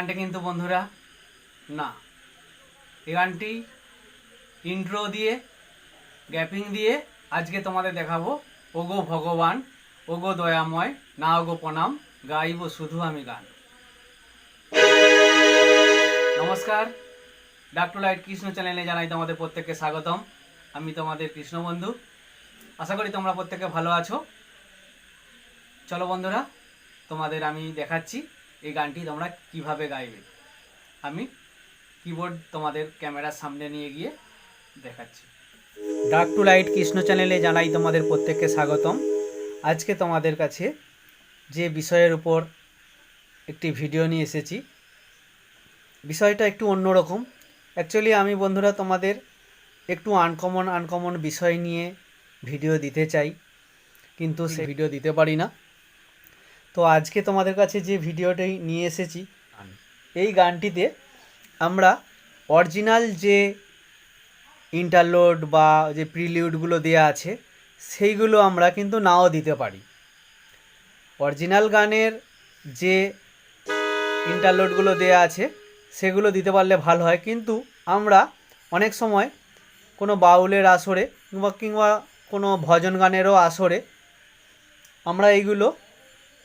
গানটা কিন্তু বন্ধুরা, না, এই গানটি ইন্ট্রো দিয়ে গ্যাপিং দিয়ে আজকে তোমাদের দেখাবো, ওগো ভগবান, ওগো দয়াময়, না ওগো প্রণাম, গাইব শুধু আমি গান। নমস্কার ডাক্তার লাইট কৃষ্ণ চ্যানেলে জানাই তোমাদের প্রত্যেককে স্বাগতম। আমি তোমাদের কৃষ্ণ বন্ধু। আশা করি তোমরা প্রত্যেকে ভালো আছো। চলো বন্ধুরা, তোমাদের আমি দেখাচ্ছি। এই গানটি তোমরা কীভাবে গাইবে আমি কিবোর্ড তোমাদের ক্যামেরার সামনে নিয়ে গিয়ে দেখাচ্ছি। ডার্ক টু লাইট কৃষ্ণ চ্যানেলে জানাই তোমাদের প্রত্যেককে স্বাগতম। আজকে তোমাদের কাছে যে বিষয়ের উপর একটি ভিডিও নিয়ে এসেছি বিষয়টা একটু অন্যরকম। অ্যাকচুয়ালি আমি বন্ধুরা তোমাদের একটু আনকমন আনকমন বিষয় নিয়ে ভিডিও দিতে চাই কিন্তু সে ভিডিও দিতে পারি না। তো আজকে তোমাদের কাছে যে ভিডিওটি নিয়ে এসেছি এই গানটিতে আমরা অরিজিনাল যে ইন্টারলোড বা যে প্রিলিউডগুলো দেওয়া আছে সেইগুলো আমরা কিন্তু নাও দিতে পারি। অরিজিনাল গানের যে ইন্টারলোডগুলো দেওয়া আছে সেগুলো দিতে পারলে ভালো হয়। কিন্তু আমরা অনেক সময় কোনো বাউলের আসরে কিংবা কিংবা কোনো ভজন গানেরও আসরে আমরা এইগুলো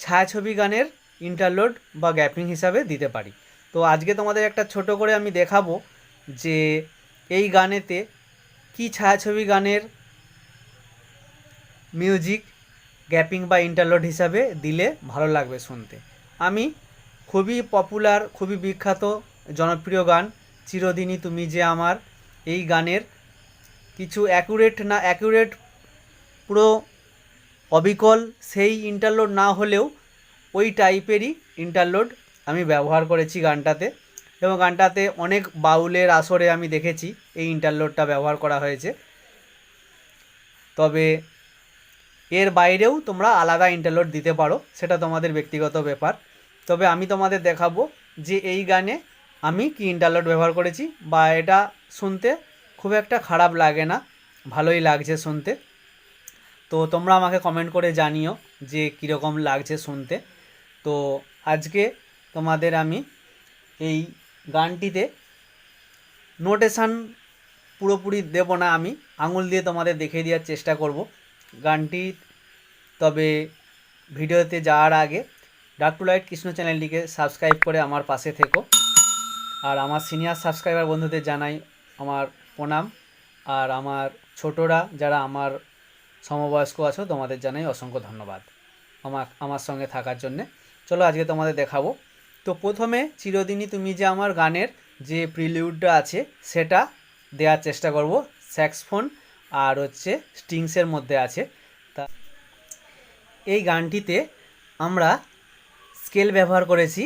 ছায়াছবি গানের ইন্টারলোড বা গ্যাপিং হিসাবে দিতে পারি। তো আজকে তোমাদের একটা ছোট করে আমি দেখাবো যে এই গানেতে কি ছায়াছবি গানের মিউজিক গ্যাপিং বা ইন্টারলোড হিসাবে দিলে ভালো লাগবে শুনতে। আমি খুবই পপুলার খুবই বিখ্যাত, জনপ্রিয় গান, চিরদিনই তুমি যে আমার, এই গানের কিছু অ্যাকুরেট না অ্যাকুরেট পুরো অবিকল সেই ইন্টারলোড না হলেও ওই টাইপেরই ইন্টারলোড আমি ব্যবহার করেছি গানটাতে এবং গানটাতে অনেক বাউলের আসরে আমি দেখেছি এই ইন্টারলোডটা ব্যবহার করা হয়েছে। তবে এর বাইরেও তোমরা আলাদা ইন্টারলোড দিতে পারো, সেটা তোমাদের ব্যক্তিগত ব্যাপার। তবে আমি তোমাদের দেখাবো যে এই গানে আমি কি ইন্টারলোড ব্যবহার করেছি বা এটা শুনতে খুব একটা খারাপ লাগে না, ভালোই লাগছে শুনতে। তো তোমরা আমাকে কমেন্ট করে জানিও যে কীরকম লাগছে শুনতে। তো আজকে তোমাদের আমি এই গানটিতে নোটেশান পুরোপুরি দেব না আমি, আঙুল দিয়ে তোমাদের দেখিয়ে দেওয়ার চেষ্টা করব গানটি। তবে ভিডিওতে যাওয়ার আগে ডাক টু লাইট কৃষ্ণ চ্যানেলটিকে সাবস্ক্রাইব করে আমার পাশে থেকো। আর আমার সিনিয়র সাবস্ক্রাইবার বন্ধুদের জানাই আমার প্রণাম। আর আমার ছোটরা যারা আমার সমবয়স্ক আছো, তোমাদের জানাই অসংখ্য ধন্যবাদ। আমার আমার সঙ্গে থাকার জন্যে। চলো আজকে তোমাদের দেখাবো। তো প্রথমে চিরদিনই তুমি যে আমার গানের যে প্রিলিউডটা আছে, সেটা দেওয়ার চেষ্টা করব। স্যাক্সফোন আর হচ্ছে স্টিংসের মধ্যে আছে। তা এই গানটিতে আমরা স্কেল ব্যবহার করেছি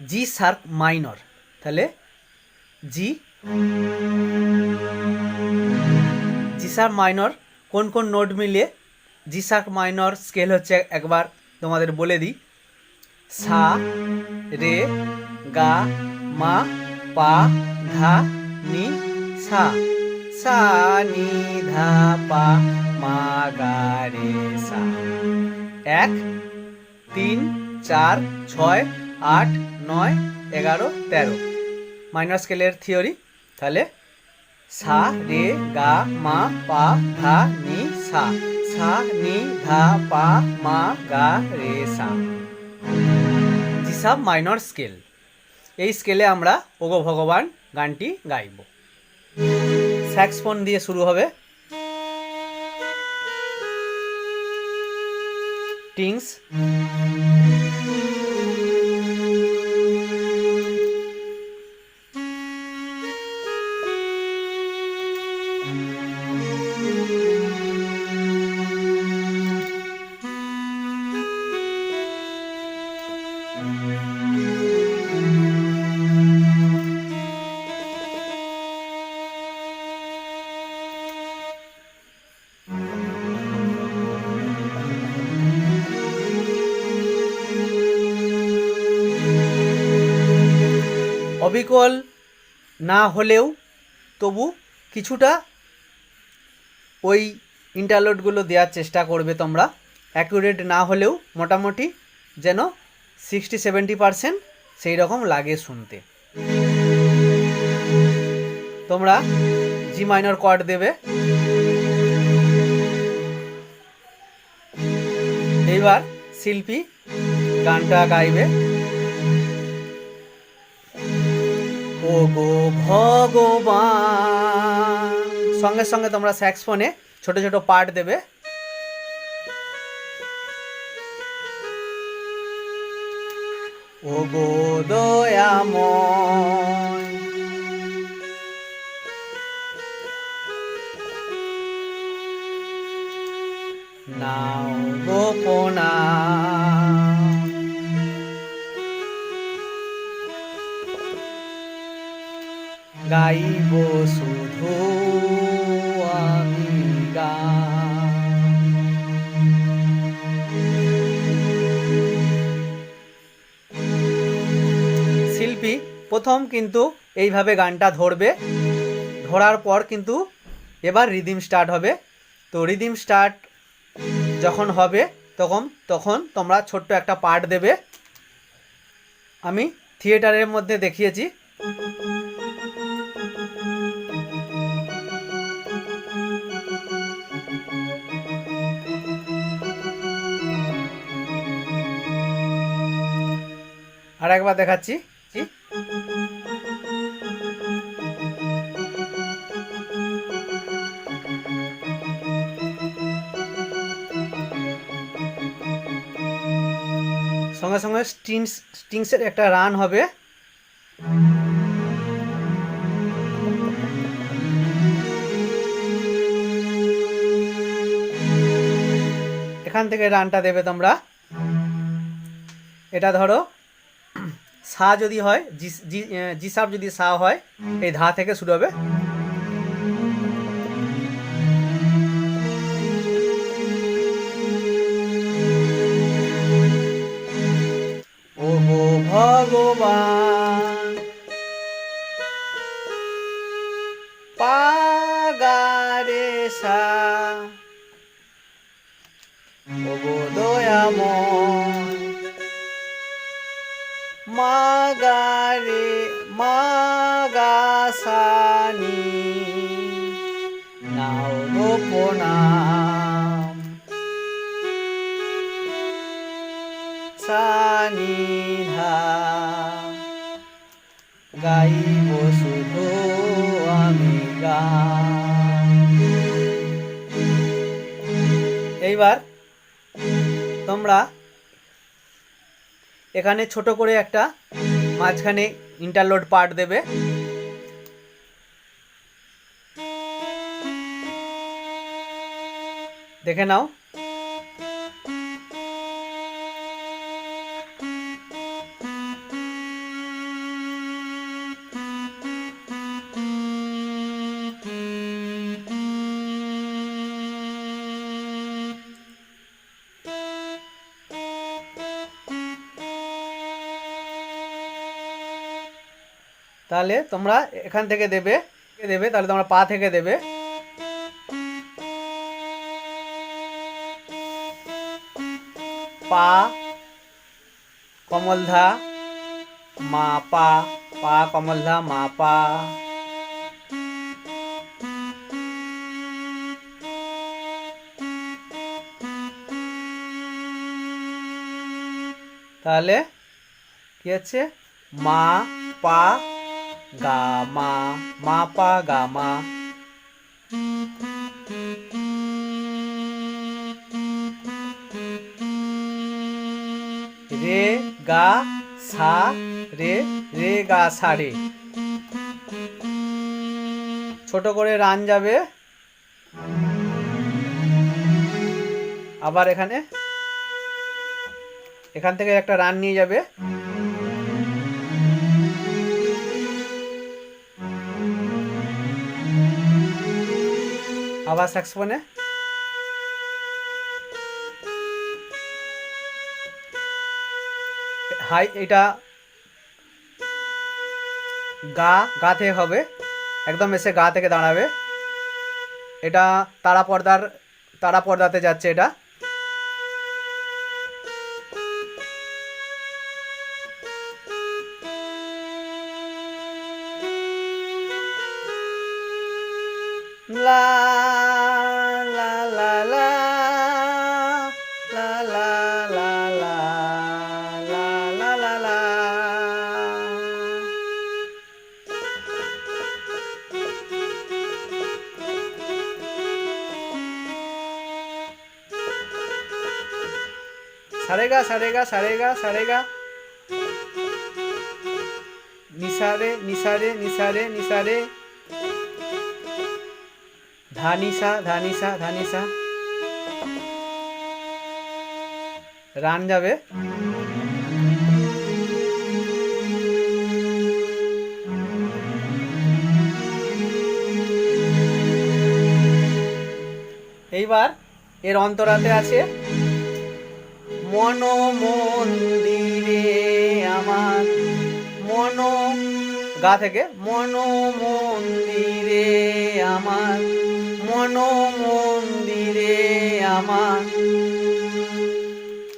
জি শার্প মাইনর। তাহলে জি জি শার্প মাইনর কোন কোন নোট মিলিয়ে জি শার্প মাইনর স্কেল হচ্ছে একবার তোমাদের বলে দিই। সা, রে, গা, মা, পা, ধা, নি, সা। সা, নি, ধা, পা, মা, গা, রে, সা। এক, তিন, চার, ছয়, আট, নয়, এগারো, তেরো। মাইনর স্কেলের থিওরি তাহলে সা, রে, গা, মা, পা, ধা, নি, সা। সা, নি, ধা, পা, মা, গা, রে, সা। জিসাব মাইনর স্কেল এই স্কেলে আমরা ওগো ভগবান গানটি গাইব। স্যাক্সফোন দিয়ে শুরু হবে। টিংস অবিকল না হলেও তবু কিছুটা ওই ইন্টারলোডগুলো দেওয়ার চেষ্টা করবে তোমরা। অ্যাকুরেট না হলেও মোটামুটি যেন সিক্সটি সেভেন্টি পারসেন্ট সেই রকম লাগে শুনতে। তোমরা জি মাইনর কর্ড দেবে। এইবার শিল্পী গানটা গাইবে। ও গো ভগবান। সঙ্গে সঙ্গে তোমরা স্যাক্সফোনে ছোট ছোট পার্ট দেবে। ও গো দয়াময়। নাও গোপনা গাইব শুধু আমি শিল্পী, প্রথম কিন্তু এইভাবে গানটা ধরবে। ধরার পর কিন্তু এবার রিদিম স্টার্ট হবে। তো রিদিম স্টার্ট যখন হবে, তখন তখন তোমরা ছোট্ট একটা পার্ট দেবে। আমি থিয়েটারের মধ্যে দেখিয়েছি। আর একবার দেখাচ্ছি। সঙ্গে সঙ্গে স্টিংস স্টিংসের একটা রান হবে। এখান থেকে রানটা দেবে তোমরা। এটা ধরো। সা যদি হয় জি সাপ যদি সা হয় এই ধা থেকে শুরু হবে। ও গো ভগবান পাগারে সা ও গো দয়াময়। গোপনাম সানিধা গাইব শুধু আমি গান এইবার তোমরা এখানে ছোট করে একটা মাঝখানে ইন্টারলোড পার্ট দেবে। দেখে নাও তাহলে তোমরা এখান থেকে দেবে দেবে তাহলে তোমরা পা থেকে দেবে পা কমলধা মা পা পা কমলধা মা পা তাহলে কি হচ্ছে মা, পা, গা, মা মা, পা, গা, মা। রে গা সা রে রে গা সা রে। ছোট করে রান যাবে। আবার এখানে। এখান থেকে একটা রান নিয়ে যাবে। আবার স্যাক্সফোনে হাই, এটা গা গা থেকে হবে। একদম এসে গা থেকে দাঁড়াবে। এটা তারা পর্দার তারা পর্দাতে যাচ্ছে এটা। লা সারেগা সারেগা সারেগা নিসারে নিসারে নিসারে নিসারে ধানিসা ধানিসা ধানিসা রান যাবে। এইবার এর অন্তরাতে আছে মন মন্দিরে আমার মন গা থেকে মন মন্দিরে আমার মন মন্দিরে আমার।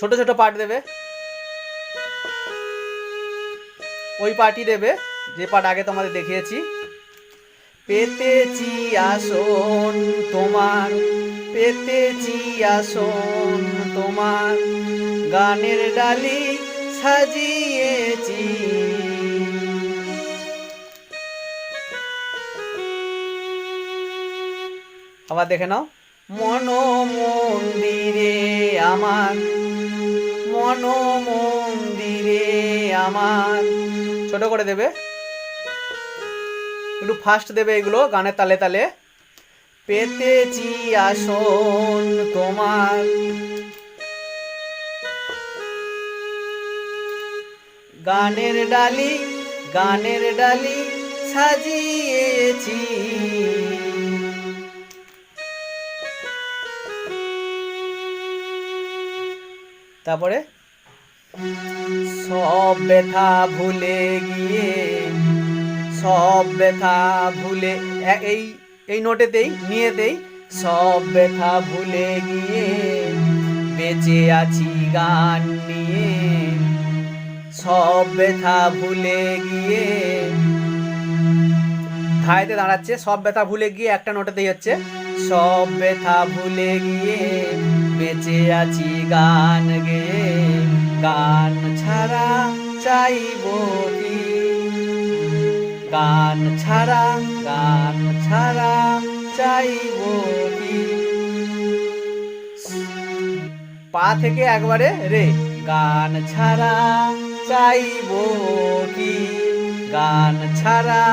ছোট ছোট পার্ট দেবে। ওই পার্টি দেবে। যে পার্ট আগে তোমাদের দেখিয়েছি। পেতেছি আসন তোমার, পেতেছি আসন তোমার গানের ডালি সাজিয়েছি। আবার দেখে নাও। মন মন্দিরে আমার মন মন্দিরে আমার। ছোট করে দেবে। একটু ফাস্ট দেবে এগুলো, গানের তালে তালে। পেতেছি আসন তোমার গানের ডালি গানের ডালি সাজিয়েছি। তারপরে? সব ব্যথা ভুলে গিয়ে, সব ব্যথা ভুলে এই এই নোটেতেই, নিয়েতেই, সব ব্যথা ভুলে গিয়ে বেঁচে আছি গান নিয়ে। সব ব্যথা ভুলে গিয়ে। ধাইতে দাঁড়াচ্ছে, সব ব্যথা ভুলে গিয়ে একটা নোটেতেই হচ্ছে, সব ব্যথা ভুলে গিয়ে বেঁচে আছি গান গেয়ে। গান ছাড়া চাইব কি? গান ছাড়া গান ছাড়া চাইব কি? পা থেকে একবারে রে, গান ছাড়া চাইব কি? গান ছাড়া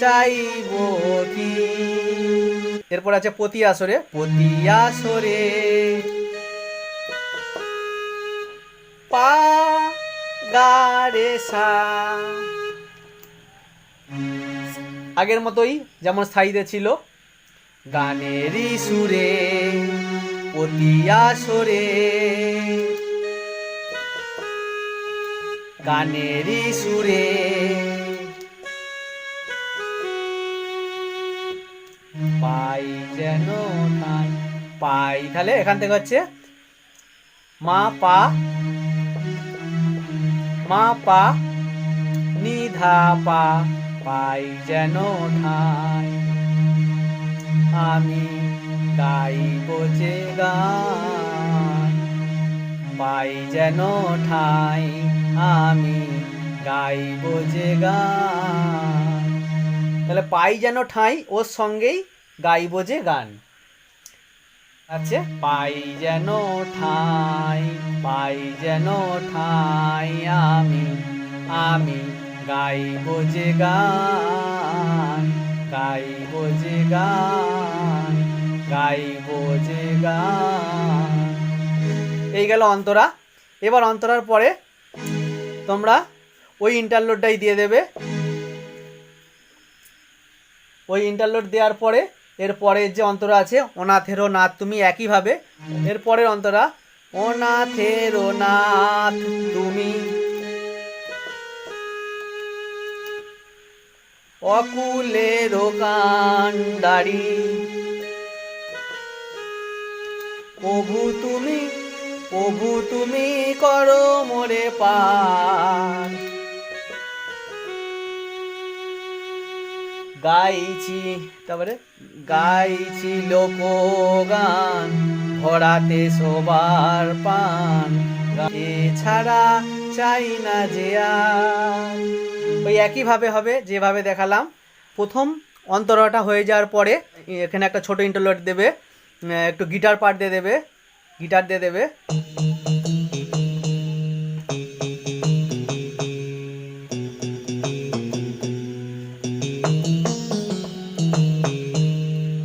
চাইব কি? এরপর আছে পতি আসরে পতি আসরে। পা গারে সা। আগের মতোই যেমন স্থায়ীতে ছিল, গানেরই সুরে পতিয়া সরে গানেরই সুরে। পাই যেন ঠাই পাই, তাহলে এখান থেকে হচ্ছে মা, পা মা, পা নিধা পা, পাই যেন ঠাই আমি গাইব যে গান। পাই যেন ঠাই। আমি গাইব যে গান। তাহলে পাই যেন ঠাই, ওর সঙ্গেই গাইব যে গান। আছে? পাই যেন ঠাই, পাই যেন ঠাই। আমি আমি গাইব যে গান। গাইব যে গান, গাইব যে গান। এই গেল অন্তরা। এবার অন্তরার পরে তোমরা ওই ইন্টারলোডটাই দিয়ে দেবে। ওই ইন্টারলোড দেওয়ার পরে এর পরের যে অন্তরা আছে, অনাথেরও নাথ, তুমি একইভাবে এর পরের অন্তরা, অনাথেরও নাথ, তুমি অকুলে দোকানদারি প্রভু তুমি প্রভু তুমি করো মোরে পার। গাইছি, তারপরে? গাইছি লোকগান, ভরাতে সবার পান। এছাড়া চাই না যে ওই একইভাবে হবে, যেভাবে দেখালাম। প্রথম অন্তরাটা হয়ে যাওয়ার পরে, এখানে একটা ছোট ইন্টারলোড দেবে একটু গিটার পার্ট দিয়ে দেবে। গিটার দিয়ে দেবে।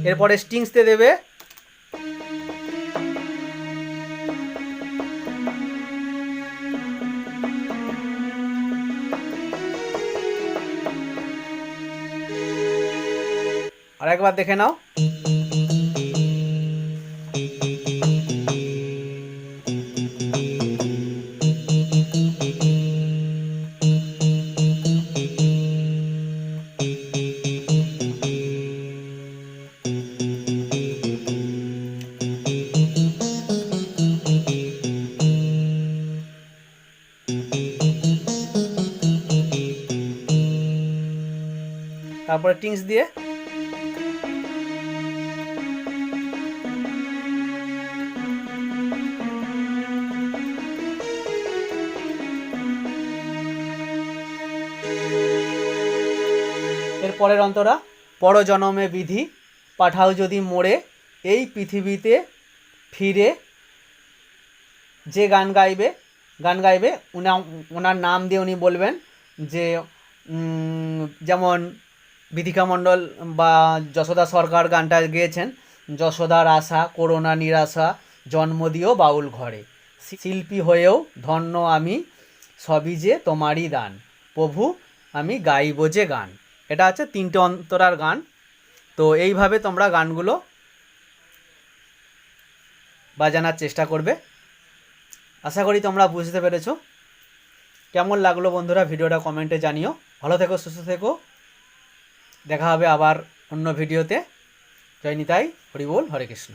এরপরে স্টিংস দিয়ে দেবে। আর একবার দেখে নাও। তারপরে টিংস দিয়ে পরের অন্তরা, পরজনমে বিধি, পাঠাও যদি মোড়ে এই পৃথিবীতে ফিরে যে গান গাইবে গান গাইবে, উনা ওনার নাম দিয়ে উনি বলবেন যে যেমন বিধিকা মণ্ডল বা যশোদা সরকার গানটা গেয়েছেন। যশোদার আশা করোনা নিরাশা, জন্ম দিও বাউল ঘরে। শিল্পী হয়েও ধন্য আমি, সবই যে তোমারই দান। প্রভু, আমি গাইব যে গান। এটা হচ্ছে তিনটে অন্তরার গান। তো এইভাবে তোমরা গানগুলো বাজানোর চেষ্টা করবে। আশা করি তোমরা বুঝতে পেরেছ। কেমন লাগল বন্ধুরা? ভিডিওটা কমেন্টে জানিও। ভালো থেকো, সুস্থ থেকো। দেখা হবে আবার অন্য ভিডিওতে। জয় নিতাই হরি বল হরে কৃষ্ণ।